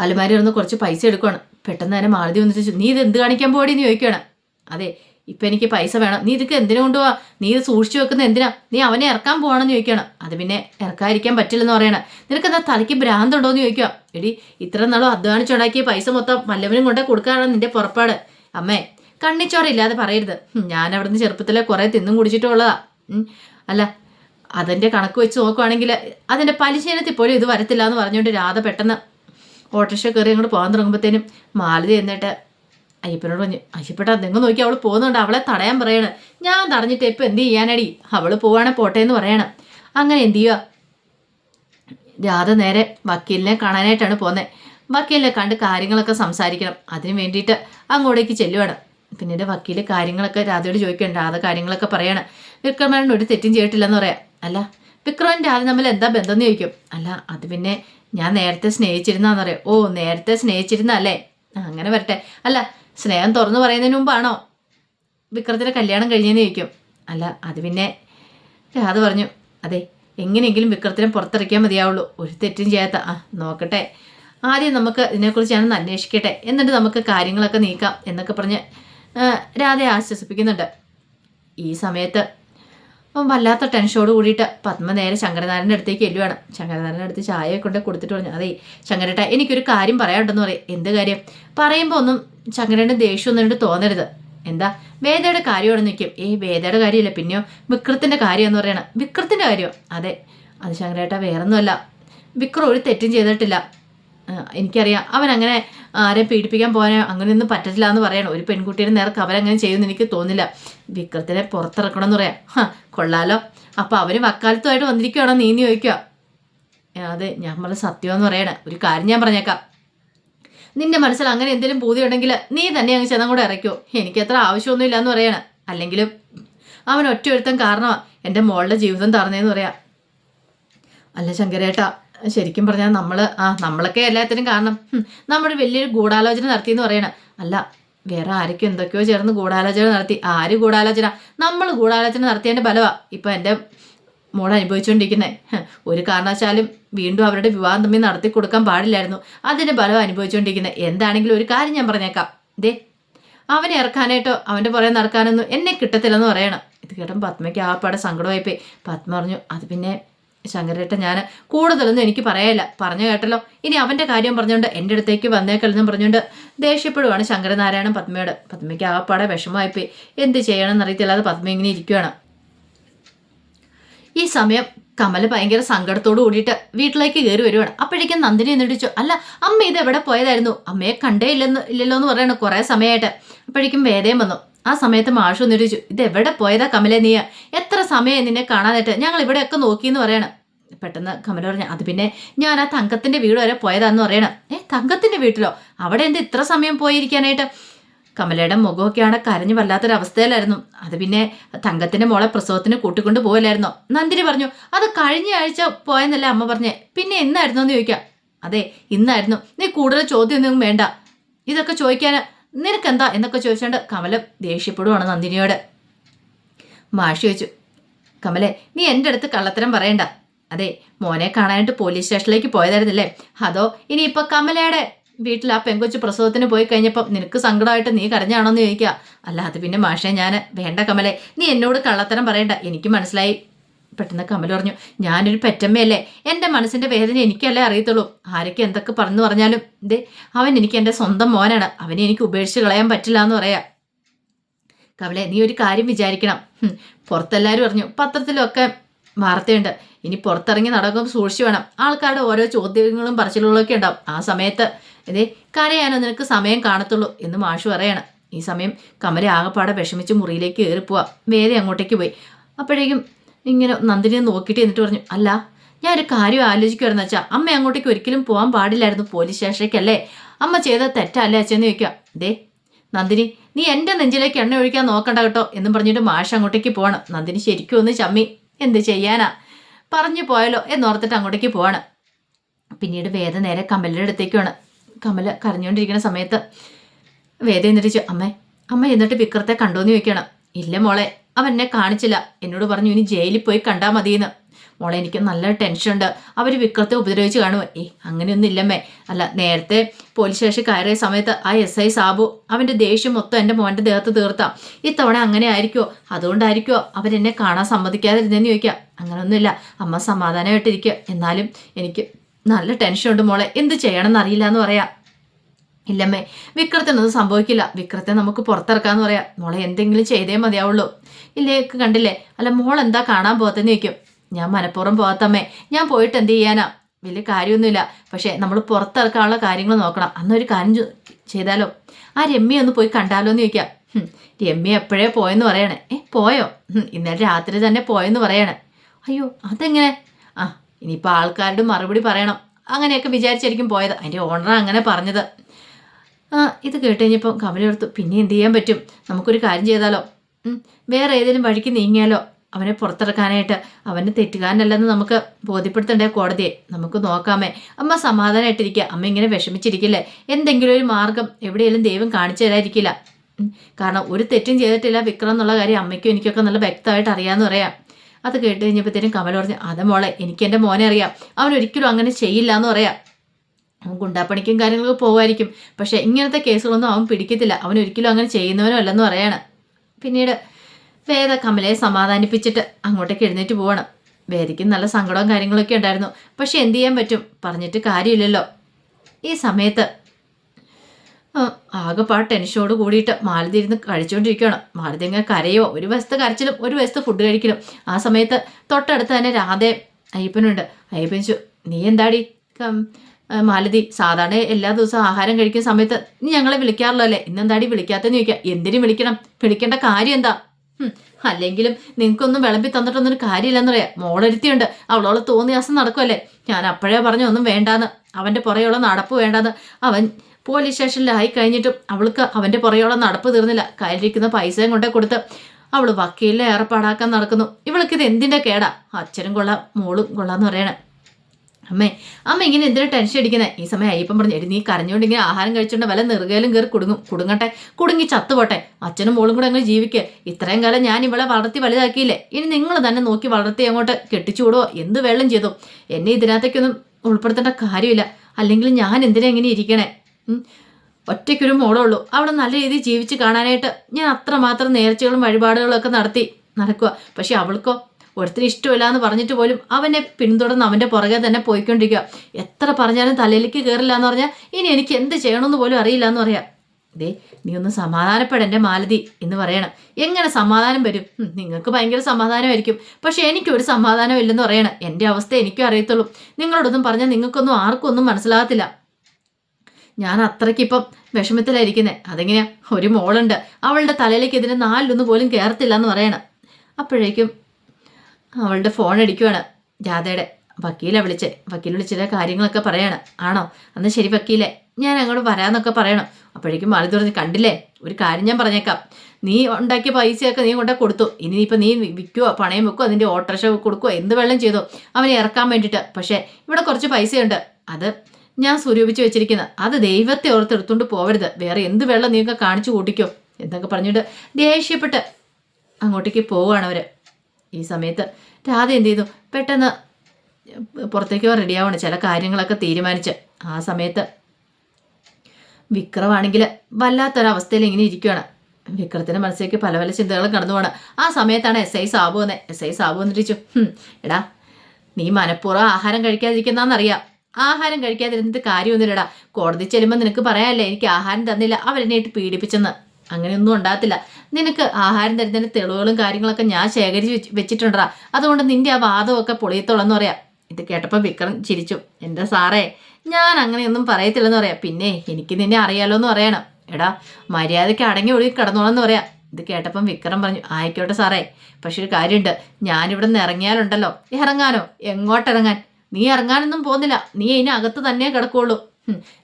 അലമാരി ഒന്ന് കുറച്ച് പൈസ എടുക്കുകയാണ് പെട്ടെന്ന് തന്നെ മാലതി വന്നിട്ട് നീ ഇത് എന്ത് കാണിക്കാൻ പോടി എന്ന് ചോദിക്കുകയാണ് അതെ ഇപ്പം എനിക്ക് പൈസ വേണം. നീ ഇതൊക്കെ എന്തിനു കൊണ്ടുപോവാ നീ ഇത് സൂക്ഷിച്ചു വെക്കുന്ന എന്തിനാ? നീ അവനെ ഇറക്കാൻ പോകണമെന്ന് ചോദിക്കണം അത് പിന്നെ ഇറക്കാതിരിക്കാൻ പറ്റില്ലെന്ന് പറയണം. നിനക്ക് എന്താ തലയ്ക്ക് ഭ്രാന്തുണ്ടോ എന്ന് ചോദിക്കുക. എടി ഇത്ര നാളും അധ്വാനിച്ചുണ്ടാക്കിയ പൈസ മൊത്തം മല്ലവനും കൊണ്ടേ കൊടുക്കാനാണ് നിന്റെ പുറപ്പാട്. അമ്മേ കണ്ണിച്ചോറില്ലാതെ പറയരുത്. ഞാൻ അവിടുന്ന് ചെറുപ്പത്തിലെ കുറേ തിന്നും കുടിച്ചിട്ടുള്ളതാ. അല്ല അതിന്റെ കണക്ക് വെച്ച് നോക്കുവാണെങ്കിൽ അതിന്റെ പലിശീനത്തിൽ പോലും ഇത് വരത്തില്ല എന്ന് പറഞ്ഞുകൊണ്ട് രാധ പെട്ടെന്ന് ഓട്ടോറിക്ഷ കയറി അങ്ങോട്ട് പോകാൻ തുടങ്ങുമ്പോഴത്തേനും മാലതി എന്നിട്ട് അയ്യപ്പനോട് പറഞ്ഞു അയ്യപ്പേട്ടാ നിങ്ങൾ നോക്കി അവൾ പോകുന്നുണ്ട് അവളെ തടയാൻ പറയണ്. ഞാൻ തടഞ്ഞിട്ട് ഇപ്പം എന്ത് ചെയ്യാനടി? അവൾ പോവാണെ പോട്ടെ എന്ന് പറയണം. അങ്ങനെ എന്ത് ചെയ്യുക രാധ നേരെ വക്കീലിനെ കാണാനായിട്ടാണ് പോകുന്നത് വക്കീലിനെ കണ്ട് കാര്യങ്ങളൊക്കെ സംസാരിക്കണം. അതിന് വേണ്ടിയിട്ട് അങ്ങോട്ടേക്ക് ചെല്ലുവാണ്. പിന്നീട് വക്കീൽ കാര്യങ്ങളൊക്കെ രാധയോട് ചോദിക്കണം രാധ കാര്യങ്ങളൊക്കെ പറയണം. വിക്രമൻ ഒരു തെറ്റും ചെയ്തിട്ടില്ലെന്ന് പറയാം. അല്ല വിക്രമൻ രാധ തമ്മിൽ എന്താ ബന്ധം എന്ന് ചോദിക്കും. അല്ല അത് പിന്നെ ഞാൻ നേരത്തെ സ്നേഹിച്ചിരുന്നാന്ന് പറയാം. ഓ നേരത്തെ സ്നേഹിച്ചിരുന്ന അല്ലേ അങ്ങനെ വരട്ടെ. അല്ല സ്നേഹം തുറന്നു പറയുന്നതിന് മുമ്പാണോ? വിക്രത്തിന്റെ കല്യാണം കഴിഞ്ഞെന്ന് ചോദിക്കും. അല്ല അത് പിന്നെ രാധ പറഞ്ഞു അതെ എങ്ങനെയെങ്കിലും വിക്രത്തിനെ പുറത്തിറക്കിയാൽ മതിയാവുള്ളൂ. ഒരു തെറ്റും ചെയ്യാത്ത ആ നോക്കട്ടെ. ആദ്യം നമുക്ക് ഇതിനെക്കുറിച്ച് ഞാനൊന്ന് അന്വേഷിക്കട്ടെ. എന്നിട്ട് നമുക്ക് കാര്യങ്ങളൊക്കെ നീക്കാം എന്നൊക്കെ പറഞ്ഞ് രാധയെ ആശ്വസിപ്പിക്കുന്നുണ്ട്. ഈ സമയത്ത് വല്ലാത്ത ടെൻഷനോട് കൂടിയിട്ട് പത്മ നേരെ ശങ്കരനാരായണന്റെ അടുത്തേക്ക് എല്ലുവാണ് ശങ്കരനാരായണന്റെ അടുത്ത് ചായ കൊണ്ട് കൊടുത്തിട്ട് പറഞ്ഞു അതെ ശങ്കരേട്ട എനിക്കൊരു കാര്യം പറയാനുണ്ടെന്ന് പറയും. എന്ത് കാര്യം? പറയുമ്പോൾ ഒന്നും ശങ്കരന്റെ ദേഷ്യമൊന്നും എന്നിട്ട് തോന്നരുത്. എന്താ? വേദയുടെ കാര്യമാണ് നിൽക്കും ഈ വേദയുടെ കാര്യമില്ല പിന്നെയോ വിക്രത്തിന്റെ കാര്യം എന്ന് പറയണം. വിക്രത്തിന്റെ കാര്യം? അതെ. അത് ശങ്കരേട്ട വേറൊന്നുമല്ല. വിക്രം ഒരു തെറ്റും ചെയ്തിട്ടില്ല. എനിക്കറിയാം. അവൻ അങ്ങനെ ആരെയും പീഡിപ്പിക്കാൻ പോകാനോ അങ്ങനെയൊന്നും പറ്റത്തില്ല എന്ന് പറയണം. ഒരു പെൺകുട്ടിയുടെ നേർക്ക് അവരങ്ങനെ ചെയ്യുമെന്ന് എനിക്ക് തോന്നില്ല. വിക്രത്തിനെ പുറത്തിറക്കണം എന്ന് പറയാം. ഹാ കൊള്ളാലോ. അപ്പോൾ അവർ വക്കാലത്തുമായിട്ട് വന്നിരിക്കുകയാണോ നീ ചോദിക്കുക അതെ നമ്മൾ സത്യം എന്ന് പറയണേ. ഒരു കാര്യം ഞാൻ പറഞ്ഞേക്കാം. നിന്റെ മനസ്സിൽ അങ്ങനെ എന്തെങ്കിലും പൂതി ഉണ്ടെങ്കിൽ നീ തന്നെ അങ്ങ് ചെന്നം കൂടെ ഇറക്കുമോ എനിക്ക് അത്ര ആവശ്യമൊന്നുമില്ല എന്ന് പറയാണ്. അല്ലെങ്കിലും അവൻ ഒറ്റ ഒരുത്തം കാരണമാണ് എന്റെ മോളുടെ ജീവിതം തറന്നേന്ന് പറയാം. അല്ല ശങ്കരേട്ടാ ശരിക്കും പറഞ്ഞാൽ നമ്മൾ ആ നമ്മളൊക്കെ എല്ലാത്തിനും കാരണം നമ്മുടെ വലിയൊരു ഗൂഢാലോചന നടത്തിയെന്ന് പറയണം. അല്ല വേറെ ആരൊക്കെ എന്തൊക്കെയോ ചേർന്ന് ഗൂഢാലോചന നടത്തി. ആര് ഗൂഢാലോചന? നമ്മൾ ഗൂഢാലോചന നടത്തിയതിന്റെ ബലമാണ് ഇപ്പം എന്റെ മോൾ അനുഭവിച്ചുകൊണ്ടിരിക്കുന്നത് ഒരു കാരണവശാലും വീണ്ടും അവരുടെ വിവാഹം തമ്മിൽ നടത്തി കൊടുക്കാൻ പാടില്ലായിരുന്നു. അതിന്റെ ഫലം അനുഭവിച്ചുകൊണ്ടിരിക്കുന്നത് എന്താണെങ്കിലും ഒരു കാര്യം ഞാൻ പറഞ്ഞേക്കാം. ദേ അവനെ ഇറക്കാനായിട്ടോ അവന്റെ പുറകെ നടക്കാനൊന്നും എന്നെ കിട്ടത്തില്ലെന്ന് പറയണം. ഇത് കേട്ടോ പത്മയ്ക്ക് ആ പാടെ സങ്കടമായിപ്പോയി. പത്മ പറഞ്ഞു അത് പിന്നെ ശങ്കരേട്ട ഞാൻ കൂടുതലൊന്നും എനിക്ക് പറയാനില്ല പറഞ്ഞു കേട്ടല്ലോ. ഇനി അവന്റെ കാര്യം പറഞ്ഞുകൊണ്ട് എന്റെ അടുത്തേക്ക് വന്നേക്കല്ലെന്നും പറഞ്ഞുകൊണ്ട് ദേഷ്യപ്പെടുവാണ് ശങ്കരനാരായണൻ പത്മയോട്. പത്മയ്ക്ക് ആ പാടെ വിഷമമായിപ്പോയി. എന്ത് ചെയ്യണമെന്ന് അറിയത്തില്ലാതെ പത്മ ഇങ്ങനെ ഇരിക്കുകയാണ് ഈ സമയം കമൽ ഭയങ്കര സങ്കടത്തോട് കൂടിയിട്ട് വീട്ടിലേക്ക് കയറി വരുവാണ്. അപ്പോഴേക്കും നന്ദിനി എന്നിടിച്ചു അല്ല അമ്മ ഇത് എവിടെ പോയതായിരുന്നു? അമ്മയെ കണ്ടേ ഇല്ലെന്ന് ഇല്ലല്ലോ എന്ന് പറയണ കുറേ സമയമായിട്ട് അപ്പോഴേക്കും വേദയും വന്നു. ആ സമയത്ത് മാഷു എന്നിടിച്ചു ഇത് എവിടെ പോയതാ കമലെ നീ എത്ര സമയം നിന്നെ കാണാനായിട്ട്? ഞങ്ങൾ ഇവിടെയൊക്കെ നോക്കിയെന്ന് പറയണം. പെട്ടെന്ന് കമല പറഞ്ഞു അത് പിന്നെ ഞാൻ ആ തങ്കത്തിന്റെ വീട് വരെ പോയതാന്ന് പറയണം. ഏ തങ്കത്തിന്റെ വീട്ടിലോ? അവിടെ എന്ത് ഇത്ര സമയം പോയിരിക്കാനായിട്ട്? കമലയുടെ മുഖമൊക്കെയാണ് കരഞ്ഞു വല്ലാത്തൊരവസ്ഥയിലായിരുന്നു. അത് പിന്നെ തങ്കത്തിന്റെ മോളെ പ്രസവത്തിന് കൂട്ടിക്കൊണ്ട് പോയില്ലായിരുന്നോ നന്ദിനി പറഞ്ഞു അത് കഴിഞ്ഞ ആഴ്ച പോയെന്നല്ലേ അമ്മ പറഞ്ഞേ. പിന്നെ എന്നായിരുന്നു എന്ന് ചോദിക്കാം. അതെ ഇന്നായിരുന്നു. നീ കൂടുതൽ ചോദ്യമൊന്നും വേണ്ട. ഇതൊക്കെ ചോദിക്കാൻ നിനക്കെന്താ? എന്നൊക്കെ ചോദിച്ചുകൊണ്ട് കമല ദേഷ്യപ്പെടുവാണ് നന്ദിനിയോട്. മാഷി ചോദിച്ചു കമലെ നീ എന്റെ അടുത്ത് കള്ളത്തരം പറയണ്ട. അതെ മോനെ കാണാനായിട്ട് പോലീസ് സ്റ്റേഷനിലേക്ക് പോയതായിരുന്നില്ലേ? അതോ ഇനിയിപ്പോൾ കമലയുടെ വീട്ടിൽ ആ പെങ്കൊച്ച് പ്രസവത്തിന് പോയി കഴിഞ്ഞപ്പം നിനക്ക് സങ്കടമായിട്ട് നീ കരഞ്ഞാണോന്ന് ചോദിക്കുക അല്ല അത് പിന്നെ മാഷെ ഞാൻ വേണ്ട കമലെ നീ എന്നോട് കള്ളത്തരം പറയണ്ട. എനിക്ക് മനസ്സിലായി. പെട്ടെന്ന് കമൽ പറഞ്ഞു ഞാനൊരു പെറ്റമ്മയല്ലേ. എന്റെ മനസ്സിന്റെ വേദന എനിക്കല്ലേ അറിയത്തുള്ളൂ. ആരൊക്കെ എന്തൊക്കെ പറഞ്ഞു പറഞ്ഞാലും ദേ അവൻ എനിക്ക് എന്റെ സ്വന്തം മോനാണ്. അവനെ എനിക്ക് ഉപേക്ഷിച്ച് കളയാൻ പറ്റില്ല എന്ന് പറയാം. കമലെ നീ ഒരു കാര്യം വിചാരിക്കണം. പുറത്തെല്ലാവരും പറഞ്ഞു പത്രത്തിലൊക്കെ വാർത്തയുണ്ട്. ഇനി പുറത്തിറങ്ങി നടക്കുമ്പോൾ സൂക്ഷിച്ചു വേണം. ആൾക്കാരുടെ ഓരോ ചോദ്യങ്ങളും പറച്ചിലുകളൊക്കെ ഉണ്ടാവും. ആ സമയത്ത് ഇതേ കരയാനോ നിനക്ക് സമയം കാണത്തുള്ളൂ എന്ന് മാഷു പറയണം. ഈ സമയം കമല ആകപ്പാടെ വിഷമിച്ച് മുറിയിലേക്ക് കയറിപ്പോവാ വേദ അങ്ങോട്ടേക്ക് പോയി. അപ്പോഴേക്കും ഇങ്ങനെ നന്ദിനിയെ നോക്കിയിട്ട് എന്നിട്ട് പറഞ്ഞു അല്ല ഞാൻ ഒരു കാര്യം ആലോചിക്കുമായിരുന്നു അച്ഛാ. അമ്മ അങ്ങോട്ടേക്ക് ഒരിക്കലും പോകാൻ പാടില്ലായിരുന്നു പോലീസ് സ്റ്റേഷനിലേക്കല്ലേ? അമ്മ ചെയ്ത തെറ്റല്ലേ അച്ഛന്ന് ചോദിക്കുക ദേ നന്ദിനി നീ എന്റെ നെഞ്ചിലേക്ക് എണ്ണ ഒഴിക്കാൻ നോക്കണ്ട കേട്ടോ എന്നും പറഞ്ഞിട്ട് മാഷ് അങ്ങോട്ടേക്ക് പോകണം നന്ദിനി ശരിക്കും ഒന്ന് ചമ്മി എന്ത് ചെയ്യാനാ? പറഞ്ഞു പോയാലോ എന്നോർത്തിട്ട് അങ്ങോട്ടേക്ക് പോവാണ്. പിന്നീട് വേദ നേരെ കമലിന്റെ അടുത്തേക്കാണ് കമല കരഞ്ഞുകൊണ്ടിരിക്കുന്ന സമയത്ത് വേദ എന്നിട്ട് അമ്മേ അമ്മ എന്നിട്ട് വിക്രത്തെ കണ്ടോന്ന് ചോദിക്കണം ഇല്ല മോളെ അവൻ എന്നെ കാണിച്ചില്ല. എന്നോട് പറഞ്ഞു ഇനി ജയിലിൽ പോയി കണ്ടാൽ മതിയെന്ന്. മോളെ എനിക്ക് നല്ല ടെൻഷൻ ഉണ്ട്. അവർ വിക്രത്തെ ഉപദ്രവിച്ച് കാണുമോ? ഏയ് അങ്ങനെയൊന്നും ഇല്ലമ്മേ. അല്ല നേരത്തെ പോലീസ് സ്റ്റേഷൻ കയറിയ സമയത്ത് ആ എസ് ഐ സാബു അവന്റെ ദേഷ്യം മൊത്തം എന്റെ മോന്റെ ദേഹത്ത് തീർത്താം. ഇത്തവണ അങ്ങനെ ആയിരിക്കുമോ അതുകൊണ്ടായിരിക്കുമോ അവരെന്നെ കാണാൻ സമ്മതിക്കാതിരുന്നെന്ന് ചോദിക്കാം അങ്ങനെയൊന്നുമില്ല അമ്മ സമാധാനമായിട്ടിരിക്കുക. എന്നാലും എനിക്ക് നല്ല ടെൻഷൻ ഉണ്ട് മോളെ. എന്ത് ചെയ്യണമെന്ന് അറിയില്ല എന്ന് പറയാം. ഇല്ലമ്മേ വിക്രത്തിനൊന്നും സംഭവിക്കില്ല. വിക്രത്തെ നമുക്ക് പുറത്തിറക്കാന്ന് പറയാം. മോളെ എന്തെങ്കിലും ചെയ്തേ മതിയാവുള്ളൂ. ഇല്ലേക്ക് കണ്ടില്ലേ? അല്ല മോൾ എന്താ കാണാൻ പോകത്തെന്ന് ചോദിക്കും. ഞാൻ മനഃപൂർവം പോകാത്തമ്മേ ഞാൻ പോയിട്ട് എന്ത് ചെയ്യാനാ? വലിയ കാര്യമൊന്നുമില്ല. പക്ഷേ നമ്മൾ പുറത്തിറക്കാനുള്ള കാര്യങ്ങൾ നോക്കണം. അന്നൊരു കാര്യം ചെയ്താലോ? ആ രമ്യ ഒന്ന് പോയി കണ്ടാലോ എന്ന് ചോദിക്കാം രമ്യ എപ്പോഴേ പോയെന്ന് പറയണേ. ഏ പോയോ? ഇന്നലെ രാത്രി തന്നെ പോയെന്ന് പറയണേ. അയ്യോ അതെങ്ങനെ? ആ ഇനിയിപ്പോൾ ആൾക്കാരുടെ മറുപടി പറയണം. അങ്ങനെയൊക്കെ വിചാരിച്ചായിരിക്കും പോയത്. അതിന്റെ ഓണർ അങ്ങനെ പറഞ്ഞത്. ഇത് കേട്ട് കഴിഞ്ഞപ്പോൾ പിന്നെ എന്ത് ചെയ്യാൻ പറ്റും? നമുക്കൊരു കാര്യം ചെയ്താലോ? വേറെ ഏതെങ്കിലും വഴിക്ക് നീങ്ങിയാലോ? അവനെ പുറത്തിറക്കാനായിട്ട്. അവന് തെറ്റുകാരനല്ലെന്ന് നമുക്ക് ബോധ്യപ്പെടുത്തണ്ടേ കോടതിയെ. നമുക്ക് നോക്കാമേ. അമ്മ സമാധാനമായിട്ടിരിക്കുക അമ്മ ഇങ്ങനെ വിഷമിച്ചിരിക്കില്ലേ? എന്തെങ്കിലും ഒരു മാർഗം എവിടെയെങ്കിലും ദൈവം കാണിച്ചു തരാതിരിക്കില്ല. കാരണം ഒരു തെറ്റും ചെയ്തിട്ടില്ല വിക്രം എന്നുള്ള കാര്യം അമ്മയ്ക്കും എനിക്കൊക്കെ നല്ല വ്യക്തമായിട്ട് അറിയാമെന്ന് പറയാം. അത് കേട്ട് കഴിഞ്ഞപ്പോഴത്തേനും കമൽ പറഞ്ഞു അത് മോളെ എനിക്ക് എന്റെ മോനെ അറിയാം. അവൻ ഒരിക്കലും അങ്ങനെ ചെയ്യില്ല എന്ന് പറയാം. അവൻ ഗുണ്ടാപ്പണിക്കും കാര്യങ്ങളൊക്കെ പോകുമായിരിക്കും പക്ഷേ ഇങ്ങനത്തെ കേസുകളൊന്നും അവൻ പിടിക്കത്തില്ല. അവൻ ഒരിക്കലും അങ്ങനെ ചെയ്യുന്നവനും അല്ലെന്ന് പറയാണ്. പിന്നീട് വേദ കമലയെ സമാധാനിപ്പിച്ചിട്ട് അങ്ങോട്ടേക്ക് എഴുന്നേറ്റ് പോവണം. വേദിക്ക് നല്ല സങ്കടവും കാര്യങ്ങളൊക്കെ ഉണ്ടായിരുന്നു. പക്ഷെ എന്ത് ചെയ്യാൻ പറ്റും? പറഞ്ഞിട്ട് കാര്യമില്ലല്ലോ. ഈ സമയത്ത് ആകെപ്പാട് ടെൻഷനോട് കൂടിയിട്ട് മാലതി ഇരുന്ന് കഴിച്ചുകൊണ്ടിരിക്കുകയാണ് മാലതി ഇങ്ങനെ കരയോ? ഒരു വശത്ത് കരച്ചിലും ഒരു വശത്ത് ഫുഡ് കഴിക്കലും. ആ സമയത്ത് തൊട്ടടുത്ത് തന്നെ രാധേ അയ്യപ്പനുണ്ട്. അയ്യപ്പൻ നീ എന്താടി? മാലതി സാധാരണ എല്ലാ ദിവസവും ആഹാരം കഴിക്കുന്ന സമയത്ത് നീ ഞങ്ങളെ വിളിക്കാറില്ല അല്ലേ? ഇന്നെന്താടി വിളിക്കാത്തെന്ന് ചോദിക്കുക. എന്തിനും വിളിക്കണം? വിളിക്കേണ്ട കാര്യം എന്താ? അല്ലെങ്കിലും നിങ്ങൾക്കൊന്നും വിളമ്പി തന്നിട്ടൊന്നും ഒരു കാര്യമില്ലെന്ന് പറയാം മോളൊരുത്തിയുണ്ട്. അവളോളെ തോന്നിയാസം നടക്കുമല്ലേ ഞാൻ അപ്പോഴേ പറഞ്ഞു ഒന്നും വേണ്ടാന്ന്. അവന്റെ പുറയുള്ള നടപ്പ് വേണ്ടാന്ന്. അവൻ പോലീസ് സ്റ്റേഷനിലായി കഴിഞ്ഞിട്ടും അവൾക്ക് അവന്റെ പുറയോളം നടപ്പ് തീർന്നില്ല. കയ്യിലിരിക്കുന്ന പൈസയും കൊണ്ടേ കൊടുത്ത് അവൾ വക്കീലിനെ ഏർപ്പാടാക്കാൻ നടക്കുന്നു. ഇവൾക്ക് ഇത് എന്തിന്റെ കേടാ? അച്ഛനും കൊള്ളാം മോളും കൊള്ളാന്ന് പറയണേ. അമ്മേ അമ്മ ഇങ്ങനെ എന്തിനാ ടെൻഷൻ അടിക്കുന്നത് ഈ സമയം അയ്യപ്പം പറഞ്ഞു എടി നീ കരഞ്ഞുകൊണ്ട് ഇങ്ങനെ ആഹാരം കഴിച്ചുകൊണ്ട് വല്ല നെറുകയിലും കയറി കുടുങ്ങും. കുടുങ്ങട്ടെ കുടുങ്ങി ചത്തുപോട്ടെ. അച്ഛനും മോളും കൂടെ അങ്ങ് ജീവിക്കുക ഇത്രയും കാലം ഞാൻ ഇവളെ വളർത്തി വലുതാക്കിയില്ലേ? ഇനി നിങ്ങൾ തന്നെ നോക്കി വളർത്തി അങ്ങോട്ട് കെട്ടിച്ചുവിടുവോ എന്ത് വെള്ളം ചെയ്തു? എന്നെ ഇതിനകത്തേക്കൊന്നും ഉൾപ്പെടുത്തേണ്ട കാര്യമില്ല. അല്ലെങ്കിൽ ഞാൻ എന്തിനാ ഇങ്ങനെ ഇരിക്കണേ. ഒറ്റയ്ക്കൊരു മോളുള്ളൂ. അവിടെ നല്ല രീതിയിൽ ജീവിച്ച് കാണാനായിട്ട് ഞാൻ അത്രമാത്രം നേർച്ചകളും വഴിപാടുകളും ഒക്കെ നടത്തി. നടക്കുക. പക്ഷെ അവൾക്കോ ഒരുത്തിന് ഇഷ്ടമില്ല എന്ന് പറഞ്ഞിട്ട് പോലും അവനെ പിന്തുടർന്ന് അവന്റെ പുറകെ തന്നെ പോയിക്കൊണ്ടിരിക്കുക. എത്ര പറഞ്ഞാലും തലയിലേക്ക് കയറില്ല എന്ന് പറഞ്ഞാൽ ഇനി എനിക്ക് എന്ത് ചെയ്യണമെന്ന് പോലും അറിയില്ല എന്ന് പറയാം. ദേ നീ ഒന്ന് സമാധാനപ്പെട എന്റെ മാലതി എന്ന് പറയണം. എങ്ങനെ സമാധാനം വരും? നിങ്ങൾക്ക് ഭയങ്കര സമാധാനമായിരിക്കും. പക്ഷെ എനിക്കൊരു സമാധാനം ഇല്ലെന്ന് പറയണം. എന്റെ അവസ്ഥ എനിക്കും അറിയത്തുള്ളൂ. നിങ്ങളോടൊന്നും പറഞ്ഞാൽ നിങ്ങൾക്കൊന്നും ആർക്കും ഒന്നും മനസ്സിലാകത്തില്ല. ഞാൻ അത്രയ്ക്കിപ്പം വിഷമത്തിലായിരിക്കുന്നത് അതെങ്ങനെയാ? ഒരു മോളുണ്ട്. അവളുടെ തലയിലേക്ക് ഇതിന് നാലിലൊന്നും പോലും കയറത്തില്ല എന്ന് പറയണം. അപ്പോഴേക്കും അവളുടെ ഫോൺ അടിക്കുവാണ്. ജാഥയുടെ വക്കീലെ വിളിച്ച്. വക്കീൽ വിളിച്ചിട്ട് കാര്യങ്ങളൊക്കെ പറയാണ്. ആണോ? അന്ന് ശരി വക്കീലെ. ഞാൻ അങ്ങോട്ട് വരാമെന്നൊക്കെ പറയണം. അപ്പോഴേക്കും മാലതി തുറന്ന് കണ്ടില്ലേ? ഒരു കാര്യം ഞാൻ പറഞ്ഞേക്കാം. നീ ഉണ്ടാക്കിയ പൈസയൊക്കെ നീ കൊണ്ടേ കൊടുത്തു. ഇനി ഇപ്പം നീ വിൽക്കുവോ? പണയം വെക്കുവോ? അതിന്റെ ഓട്ടോറിക്ഷ കൊടുക്കുവോ? എന്ത് വെള്ളം ചെയ്തോ? അവനെ ഇറക്കാൻ വേണ്ടിയിട്ട്. പക്ഷേ ഇവിടെ കുറച്ച് പൈസയുണ്ട്. അത് ഞാൻ സ്വരൂപിച്ച് വെച്ചിരിക്കുന്നത് അത് ദൈവത്തെ ഓർത്തെടുത്തുകൊണ്ട് പോവരുത്. വേറെ എന്ത് വെള്ളം നിങ്ങൾക്ക് കാണിച്ചു കൂട്ടിക്കോ? എന്നൊക്കെ പറഞ്ഞിട്ട് ദേഷ്യപ്പെട്ട് അങ്ങോട്ടേക്ക് പോവുകയാണ് അവർ ഈ സമയത്ത് രാധ എന്ത് ചെയ്തു? പെട്ടെന്ന് പുറത്തേക്കോ റെഡിയാവണം ചില കാര്യങ്ങളൊക്കെ തീരുമാനിച്ച്. ആ സമയത്ത് വിക്രമാണെങ്കിൽ വല്ലാത്തൊരവസ്ഥയിൽ ഇങ്ങനെ ഇരിക്കുകയാണ് വിക്രത്തിന്റെ മനസ്സിലേക്ക് പല പല ചിന്തകളും കടന്നു പോകണം ആ സമയത്താണ് എസ് ഐ സാബു വന്നത് എസ് ഐ സാബു വന്നിരിച്ചു "ഹും, എടാ നീ മനഃപൂർവം ആഹാരം കഴിക്കാതിരിക്കുന്നറിയാം ആഹാരം കഴിക്കാതിരുന്നിട്ട് കാര്യമൊന്നുമില്ലടാ. കോടതി ചെല്ലുമ്പോൾ നിനക്ക് പറയാനല്ലേ എനിക്ക് ആഹാരം തന്നില്ല അവരെന്നെ ഇട്ട് പീഡിപ്പിച്ചെന്ന്. അങ്ങനെയൊന്നും ഉണ്ടാകത്തില്ല. നിനക്ക് ആഹാരം തരുന്നതിന് തെളിവുകളും കാര്യങ്ങളൊക്കെ ഞാൻ ശേഖരിച്ച് വെച്ച് വെച്ചിട്ടുണ്ടാ അതുകൊണ്ട് നിന്റെ ആ വാദമൊക്കെ പൊളിയത്തോളെന്ന് പറയാം. ഇത് കേട്ടപ്പോൾ വിക്രം ചിരിച്ചു. എന്റെ സാറേ? ഞാൻ അങ്ങനെയൊന്നും പറയത്തില്ലെന്ന് പറയാം. പിന്നെ എനിക്ക് നിന്നെ അറിയാലോ എന്ന് പറയണം. എടാ മര്യാദയ്ക്ക് അടങ്ങി ഒഴുകി കിടന്നോളെന്ന് പറയാം. ഇത് കേട്ടപ്പം വിക്രം പറഞ്ഞു ആയിക്കോട്ടെ സാറേ. പക്ഷെ ഒരു കാര്യമുണ്ട്. ഞാനിവിടെ നിന്ന് ഇറങ്ങിയാലുണ്ടല്ലോ. ഇറങ്ങാനോ? എങ്ങോട്ടിറങ്ങാൻ നീ ഇറങ്ങാനൊന്നും പോകുന്നില്ല. നീ അതിനകത്ത് തന്നെ കിടക്കുള്ളൂ.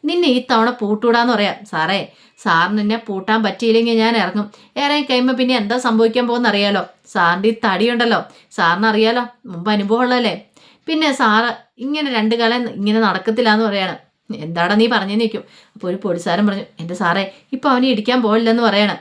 നിന്നെ ഈ തവണ പൂട്ടൂടാന്ന് പറയാം. സാറേ സാറിന് എന്നെ പൂട്ടാൻ പറ്റിയില്ലെങ്കിൽ ഞാൻ ഇറങ്ങും. ഇറങ്ങി കഴിയുമ്പോൾ പിന്നെ എന്താ സംഭവിക്കാൻ പോകുന്ന അറിയാലോ സാറിന്റെ ഈ തടിയുണ്ടല്ലോ. സാറിന് അറിയാലോ മുമ്പ് അനുഭവമുള്ളതല്ലേ? പിന്നെ സാറ് ഇങ്ങനെ രണ്ട് കാലം ഇങ്ങനെ നടക്കത്തില്ല എന്ന് പറയാണ്. എന്താടാ നീ പറഞ്ഞു നിൽക്കും അപ്പോൾ ഒരു പോലീസുകാരൻ പറഞ്ഞു എന്റെ സാറേ ഇപ്പോൾ അവനെ ഇടിക്കാൻ പോകില്ലെന്ന് പറയണം.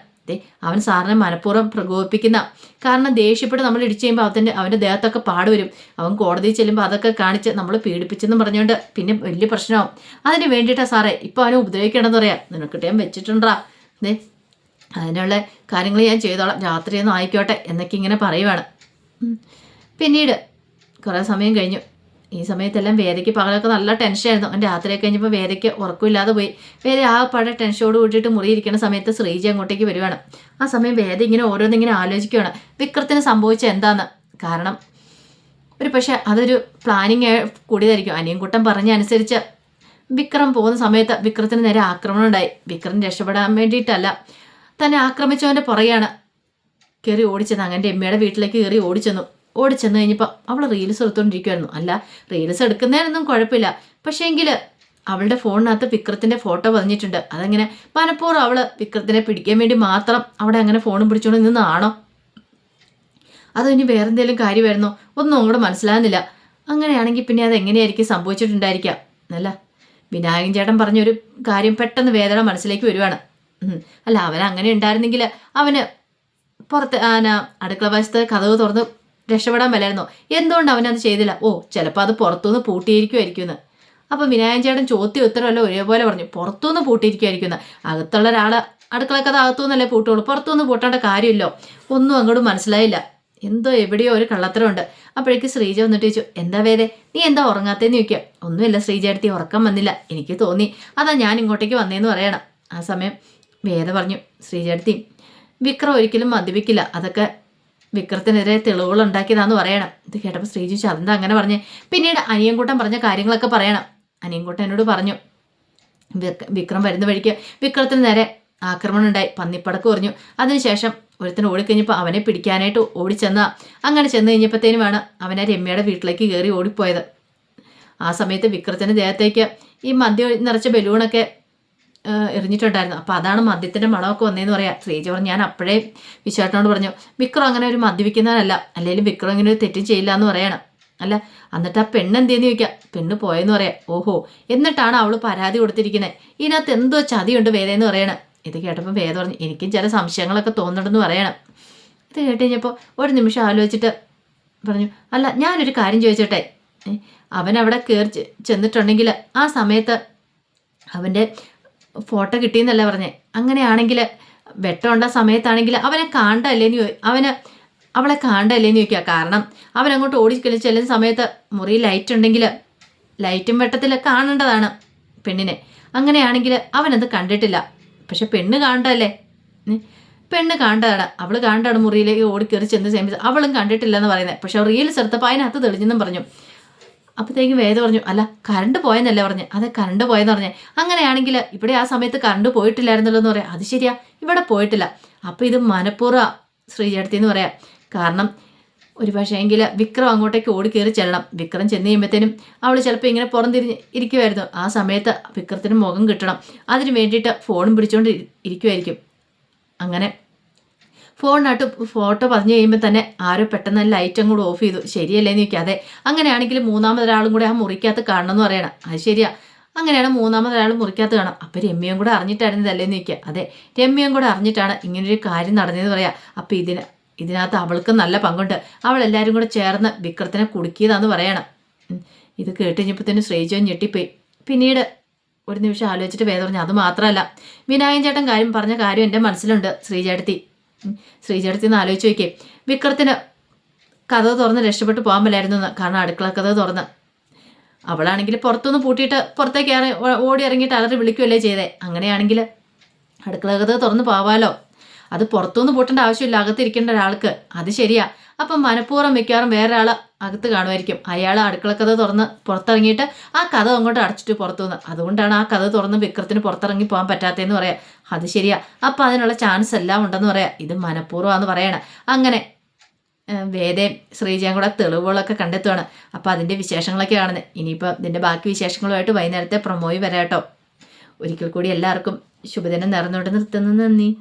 അവൻ സാറിനെ മനഃപൂർവം പ്രകോപിപ്പിക്കുന്ന കാരണം ദേഷ്യപ്പെട്ട് നമ്മൾ ഇടിച്ചു കഴിയുമ്പോൾ അവന്റെ അവന്റെ ദേഹത്തൊക്കെ പാടുവരും അവൻ കോടതിയിൽ ചെല്ലുമ്പോൾ അതൊക്കെ കാണിച്ച് നമ്മൾ പീഡിപ്പിച്ചെന്ന് പറഞ്ഞുകൊണ്ട് പിന്നെ വലിയ പ്രശ്നമാവും. അതിന് വേണ്ടിയിട്ടാണ് സാറേ ഇപ്പോൾ അവനെ ഉപദ്രവിക്കണമെന്ന് പറയാം. നിനക്ക് ഞാൻ വെച്ചിട്ടുണ്ടാ. ദേ അതിനുള്ള കാര്യങ്ങൾ ഞാൻ ചെയ്തോളാം. രാത്രിയൊന്നും ആയിക്കോട്ടെ എന്നൊക്കെ ഇങ്ങനെ പറയുവാണ്. പിന്നീട് കുറേ സമയം കഴിഞ്ഞു. ഈ സമയത്തെല്ലാം വേദയ്ക്ക് പകലൊക്കെ നല്ല ടെൻഷനായിരുന്നു അവൻ രാത്രിയൊക്കെ കഴിഞ്ഞപ്പോൾ വേദയ്ക്ക് ഉറക്കമില്ലാതെ പോയി. വേദ ആ പഴയ ടെൻഷനോട് കൂട്ടിയിട്ട് മുറിയിരിക്കുന്ന സമയത്ത് ശ്രീജ അങ്ങോട്ടേക്ക് വരുവാണ്. ആ സമയം വേദ ഇങ്ങനെ ഓരോന്നിങ്ങനെ ആലോചിക്കുകയാണ് വിക്രത്തിന് സംഭവിച്ച എന്താന്ന്? കാരണം ഒരു പക്ഷേ അതൊരു പ്ലാനിങ് കൂടിയതായിരിക്കും. അനിയൻകുട്ടൻ പറഞ്ഞ അനുസരിച്ച് വിക്രം പോകുന്ന സമയത്ത് വിക്രത്തിന് നേരെ ആക്രമണം ഉണ്ടായി. വിക്രം രക്ഷപ്പെടാൻ വേണ്ടിയിട്ടല്ല. തന്നെ ആക്രമിച്ചവന്റെ പുറകെയാണ് കയറി ഓടിച്ചെന്ന് അങ്ങനെ അമ്മയുടെ വീട്ടിലേക്ക് കയറി ഓടിച്ചെന്നു. ഓടിച്ചെന്ന് കഴിഞ്ഞപ്പോൾ അവൾ റീൽസ് എടുത്തുകൊണ്ടിരിക്കുമായിരുന്നു അല്ല റീൽസ് എടുക്കുന്നതിനൊന്നും കുഴപ്പമില്ല. പക്ഷേങ്കിൽ അവളുടെ ഫോണിനകത്ത് വിക്രത്തിന്റെ ഫോട്ടോ പതിഞ്ഞിട്ടുണ്ട്. അതങ്ങനെ മനഃപൂർവം അവൾ വിക്രത്തിനെ പിടിക്കാൻ വേണ്ടി മാത്രം അവിടെ അങ്ങനെ ഫോണും പിടിച്ചുകൊണ്ട് നിന്നാണോ അതോ ഇനി വേറെന്തെങ്കിലും കാര്യമായിരുന്നോ? ഒന്നും അങ്ങോട്ട് മനസ്സിലാകുന്നില്ല. അങ്ങനെയാണെങ്കിൽ പിന്നെ അത് എങ്ങനെയായിരിക്കും സംഭവിച്ചിട്ടുണ്ടായിരിക്കാം. അല്ല വിനായകൻ ചേട്ടൻ പറഞ്ഞൊരു കാര്യം പെട്ടെന്ന് വേദന മനസ്സിലേക്ക് വരുവാണ്. അല്ല അവൻ അങ്ങനെ ഉണ്ടായിരുന്നെങ്കിൽ അവന് പുറത്ത് ആന അടുക്കള വശത്ത് കഥവ് തുറന്ന് രക്ഷപ്പെടാൻ വല്ലായിരുന്നോ എന്തുകൊണ്ട് അവനത് ചെയ്തില്ല? ഓ ചിലപ്പോൾ അത് പുറത്തുനിന്ന് പൂട്ടിയിരിക്കുമായിരിക്കുമെന്ന് അപ്പം വിനായകൻ ചേട്ടൻ ചോദ്യം ഉത്തരവല്ല ഒരേപോലെ പറഞ്ഞു. പുറത്തുനിന്ന് പൂട്ടിയിരിക്കുമായിരിക്കുന്ന. അകത്തുള്ള ഒരാൾ അടുക്കള കഥ അകത്തുനിന്നല്ലേ പൂട്ടുള്ളൂ. പുറത്തുനിന്ന് പൂട്ടേണ്ട കാര്യമില്ലോ. ഒന്നും അങ്ങോട്ട് മനസ്സിലായില്ല. എന്തോ എവിടെയോ ഒരു കള്ളത്തരമുണ്ട്. അപ്പോഴേക്ക് ശ്രീജ വന്നിട്ട് ചോദിച്ചു എന്താ വേദേ നീ എന്താ ഉറങ്ങാത്തേന്ന് ചോദിക്കുക? ഒന്നുമില്ല ശ്രീജ അടുത്ത് ഉറക്കം വന്നില്ല. എനിക്ക് തോന്നി അതാ ഞാൻ ഇങ്ങോട്ടേക്ക് വന്നേന്ന് പറയണം. ആ സമയം വേദ പറഞ്ഞു ശ്രീജ ശ്രീജടുത്തി വിക്രം ഒരിക്കലും മദ്യപിക്കില്ല. അതൊക്കെ വിക്രത്തിനെതിരെ തെളിവുകൾ ഉണ്ടാക്കിയതാന്ന് പറയണം. ഇത് കേട്ടപ്പോൾ ശ്രീജി അതെന്താ അങ്ങനെ പറഞ്ഞേ പിന്നീട് അനിയൻകൂട്ടൻ പറഞ്ഞ കാര്യങ്ങളൊക്കെ പറയണം. അനിയൻകൂട്ടൻ എന്നോട് പറഞ്ഞു വിക്ര- വരുന്ന വഴിക്ക് വിക്രത്തിന് നേരെ ആക്രമണം ഉണ്ടായി പന്നിപ്പടക്ക് പറഞ്ഞു അതിനുശേഷം ഒരുത്തൻ ഓടിക്കഴിഞ്ഞപ്പോൾ അവനെ പിടിക്കാനായിട്ട് ഓടിച്ചെന്ന. അങ്ങനെ ചെന്ന് കഴിഞ്ഞപ്പോഴത്തേനുമാണ് അവനെ രമ്യയുടെ വീട്ടിലേക്ക് കയറി ഓടിപ്പോയത്. ആ സമയത്ത് വിക്രത്തിന്റെ ദേഹത്തേക്ക് ഈ മദ്യം നിറച്ച ബലൂണൊക്കെ എറിഞ്ഞിട്ടുണ്ടായിരുന്നു. അപ്പോൾ അതാണ് മദ്യത്തിന്റെ മണമൊക്കെ വന്നതെന്ന് പറയാം. ശ്രീജ പറഞ്ഞു ഞാൻ അപ്പോഴേ വിശ്വാട്ടനോട് പറഞ്ഞു വിക്രം അങ്ങനെ ഒരു മദ്യപിക്കുന്നവനല്ല അല്ലെങ്കിൽ വിക്രം ഇങ്ങനെ ഒരു തെറ്റും ചെയ്യില്ല എന്ന് പറയണം. അല്ല എന്നിട്ട് ആ പെണ്ണ് എന്തെന്ന് ചോദിക്കാം? പെണ്ണ് പോയെന്ന് പറയാം. ഓഹോ എന്നിട്ടാണ് അവൾ പരാതി കൊടുത്തിരിക്കുന്നത് ഇതിനകത്ത് എന്തോ ചതിയുണ്ട് വേദയെന്ന് പറയണം. ഇത് കേട്ടപ്പോൾ വേദ പറഞ്ഞു എനിക്കും ചില സംശയങ്ങളൊക്കെ തോന്നുന്നുണ്ടെന്ന് പറയണം. ഇത് കേട്ട് കഴിഞ്ഞപ്പോൾ ഒരു നിമിഷം ആലോചിച്ചിട്ട് പറഞ്ഞു അല്ല ഞാനൊരു കാര്യം ചോദിച്ചോട്ടെ. അവൻ അവിടെ കയറി ചെന്നിട്ടുണ്ടെങ്കിൽ ആ സമയത്ത് അവന്റെ ഫോട്ടോ കിട്ടിയെന്നല്ല പറഞ്ഞേ. അങ്ങനെയാണെങ്കിൽ വെട്ടമുണ്ട സമയത്താണെങ്കിൽ അവനെ കാണ്ടല്ലേന്ന് അവന് അവളെ കാണ്ടല്ലേന്ന് ചോദിക്കുക കാരണം അവൻ അങ്ങോട്ട് ഓടിക്കളി ചെല്ലുന്ന സമയത്ത് മുറി ലൈറ്റ് ഉണ്ടെങ്കിൽ ലൈറ്റും വെട്ടത്തിൽ കാണേണ്ടതാണ് പെണ്ണിനെ. അങ്ങനെയാണെങ്കിൽ അവനത് കണ്ടിട്ടില്ല. പക്ഷെ പെണ്ണ് കാണണ്ടല്ലേ ഉം. പെണ്ണ് കാണേണ്ടതാണ് അവൾ കാണേണ്ടതാണ് മുറിയിലേക്ക് ഓടിക്കേറി ചെന്ന് സമയത്ത് അവളും കണ്ടിട്ടില്ല എന്ന് പറയുന്നത് പക്ഷെ റീൽസ് എടുത്തപ്പോൾ അതിനകത്ത് തെളിഞ്ഞെന്നും പറഞ്ഞു. അപ്പോഴത്തേക്കും വേദ പറഞ്ഞു അല്ല കറണ്ട് പോയെന്നല്ലേ പറഞ്ഞ്. അതെ കറണ്ട് പോയെന്ന് പറഞ്ഞേ. അങ്ങനെയാണെങ്കിൽ ഇവിടെ ആ സമയത്ത് കറണ്ട് പോയിട്ടില്ലായിരുന്നല്ലോ എന്ന് പറയാം. അത് ശരിയാ ഇവിടെ പോയിട്ടില്ല. അപ്പോൾ ഇത് മനഃപൂർവ ശ്രീചേട്ടത്തി എന്ന് പറയാം. കാരണം ഒരു പക്ഷേ എങ്കിൽ വിക്രം അങ്ങോട്ടേക്ക് ഓടി കയറി ചെല്ലണം. വിക്രം ചെന്ന് കഴിയുമ്പോഴത്തേനും അവൾ ചിലപ്പോൾ ഇങ്ങനെ പുറംതിരിഞ്ഞ് ഇരിക്കുമായിരുന്നു ആ സമയത്ത് വിക്രത്തിന് മുഖം കിട്ടണം. അതിന് വേണ്ടിയിട്ട് ഫോണും പിടിച്ചുകൊണ്ട് ഇരി- ഇരിക്കുമായിരിക്കും അങ്ങനെ ഫോണിനകത്ത് ഫോട്ടോ പറഞ്ഞു കഴിയുമ്പോൾ തന്നെ ആരോ പെട്ടെന്ന് ലൈറ്റ് അങ്ങോട്ട് ഓഫ് ചെയ്തു. ശരിയല്ലേന്ന് ചോദിക്കുക അതെ അങ്ങനെയാണെങ്കിൽ മൂന്നാമതൊരാളും കൂടെ ആ മുറിക്കകത്ത് കാണണം എന്ന് പറയണം. അത് ശരിയാ. അങ്ങനെയാണ് മൂന്നാമതൊരാൾ മുറിക്കകത്ത് കാണാം അപ്പം രമ്യയും കൂടെ അറിഞ്ഞിട്ടായിരുന്നതല്ലേന്ന് ചോദിക്കുക അതെ രമ്യയും കൂടെ അറിഞ്ഞിട്ടാണ് ഇങ്ങനൊരു കാര്യം നടന്നതെന്ന് പറയാം. അപ്പം ഇതിന് ഇതിനകത്ത് അവൾക്ക് നല്ല പങ്കുണ്ട്. അവൾ എല്ലാവരും കൂടെ ചേർന്ന് വിക്രത്തിനെ കുടുക്കിയതാന്ന് പറയണം. ഇത് കേട്ട് കഴിഞ്ഞപ്പോഴത്തേനും ശ്രീജോ ഞെട്ടിപ്പോയി. പിന്നീട് ഒരു നിമിഷം ആലോചിച്ചിട്ട് വേദ പറഞ്ഞു അത് മാത്രമല്ല വിനായകൻ ചേട്ടൻ കാര്യം പറഞ്ഞ കാര്യം എന്റെ മനസ്സിലുണ്ട് ശ്രീചേട്ടത്തി ഉം. ശ്രീചേട്ടത്തി ഒന്ന് ആലോചിച്ച് നോക്കിയേ. വിക്രത്തിന് കഥ തുറന്ന് രക്ഷപ്പെട്ട് പോകാൻ പറ്റായിരുന്നു കാരണം അടുക്കള കഥ തുറന്ന്. അവളാണെങ്കിൽ പുറത്തുനിന്ന് പൂട്ടിയിട്ട് പുറത്തേക്ക് ഓടി ഇറങ്ങിയിട്ട് അലറി വിളിക്കുകയല്ലേ ചെയ്തേ. അങ്ങനെയാണെങ്കിൽ അടുക്കള കഥ തുറന്ന് പോവാലോ. അത് പുറത്തുനിന്ന് പൂട്ടേണ്ട ആവശ്യമില്ല അകത്തിരിക്കേണ്ട ഒരാൾക്ക്. അത് ശരിയാ. അപ്പം മനഃപൂർവം മിക്കവാറും വേറൊരാൾ അകത്ത് കാണുമായിരിക്കും. അയാൾ അടുക്കള കഥ തുറന്ന് പുറത്തിറങ്ങിയിട്ട് ആ കഥ അങ്ങോട്ട് അടച്ചിട്ട് പുറത്തു വന്ന്. അതുകൊണ്ടാണ് ആ കഥ തുറന്ന് വിക്രത്തിന് പുറത്തിറങ്ങി പോകാൻ പറ്റാത്തതെന്ന് പറയാം. അത് ശരിയാ. അപ്പം അതിനുള്ള ചാൻസ് എല്ലാം ഉണ്ടെന്ന് പറയാം. ഇത് മനഃപൂർവമാണെന്ന് പറയണം. അങ്ങനെ വേദയും ശ്രീജയും കൂടെ തെളിവുകളൊക്കെ കണ്ടെത്തുവാണ്. അപ്പോൾ അതിന്റെ വിശേഷങ്ങളൊക്കെ കാണുന്നത് ഇനിയിപ്പോൾ ഇതിന്റെ ബാക്കി വിശേഷങ്ങളുമായിട്ട് വൈകുന്നേരത്തെ പ്രൊമോയി വരാം കേട്ടോ ഒരിക്കൽ കൂടി എല്ലാവർക്കും ശുഭദിനം നേർന്നുകൊണ്ട് നിർത്തുന്നു. നന്ദി.